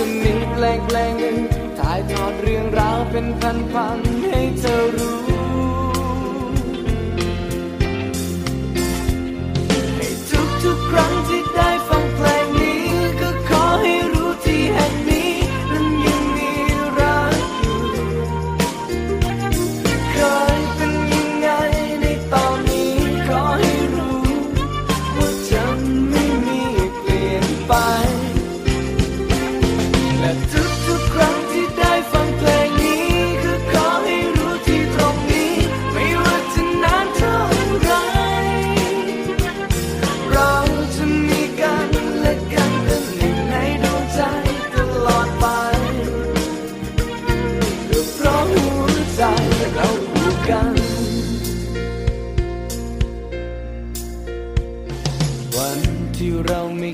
จะมีเพลงเพลงหนึ่งถ่ายทอดเรื่องราวเป็นพันๆให้เธอรู้ ให้ทุกๆครั้งที่ได้ฟังเพลงนี้ ก็ขอให้รู้ที่แห่งนี้นั้นยังมีรักอยู่เคยเป็นยังไงในตอนนี้ขอให้รู้ ว่าจะไม่มีเปลี่ยนไป และทุกๆครั้งที่ได้ฟังเพลงนี้ก็ขอให้รู้ที่ตรงนี้ ไม่ว่าจะนานเท่าไร เราจะมีกันและกันเป็นหนึ่งในดวงใจตลอดไปก็เพราะหัวใจเราผูกกัน วันที่เราไม่